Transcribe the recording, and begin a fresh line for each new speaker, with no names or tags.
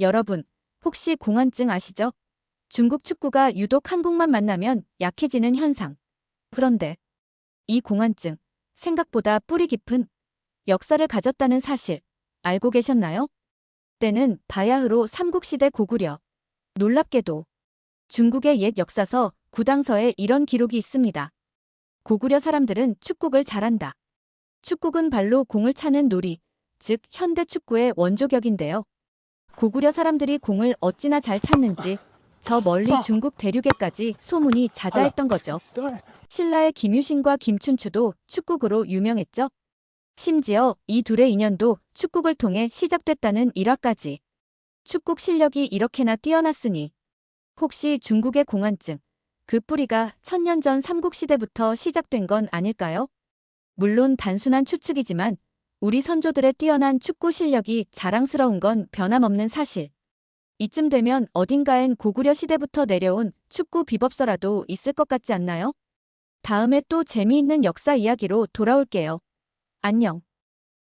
여러분, 혹시 공안증 아시죠? 중국 축구가 유독 한국만 만나면 약해지는 현상. 그런데 이 공안증, 생각보다 뿌리 깊은 역사를 가졌다는 사실 알고 계셨나요? 때는 바야흐로 삼국시대 고구려. 놀랍게도 중국의 옛 역사서 구당서에 이런 기록이 있습니다. 고구려 사람들은 축구를 잘한다. 축구는 발로 공을 차는 놀이, 즉 현대 축구의 원조격인데요. 고구려 사람들이 공을 어찌나 잘 찼는지 저 멀리 중국 대륙에까지 소문이 자자했던 거죠. 신라의 김유신과 김춘추도 축구구로 유명했죠. 심지어 이 둘의 인연도 축구를 통해 시작됐다는 일화까지. 축구 실력이 이렇게나 뛰어났으니 혹시 중국의 공안증, 그 뿌리가 천년 전 삼국시대부터 시작된 건 아닐까요? 물론 단순한 추측이지만 우리 선조들의 뛰어난 축구 실력이 자랑스러운 건 변함없는 사실. 이쯤 되면 어딘가엔 고구려 시대부터 내려온 축구 비법서라도 있을 것 같지 않나요? 다음에 또 재미있는 역사 이야기로 돌아올게요. 안녕.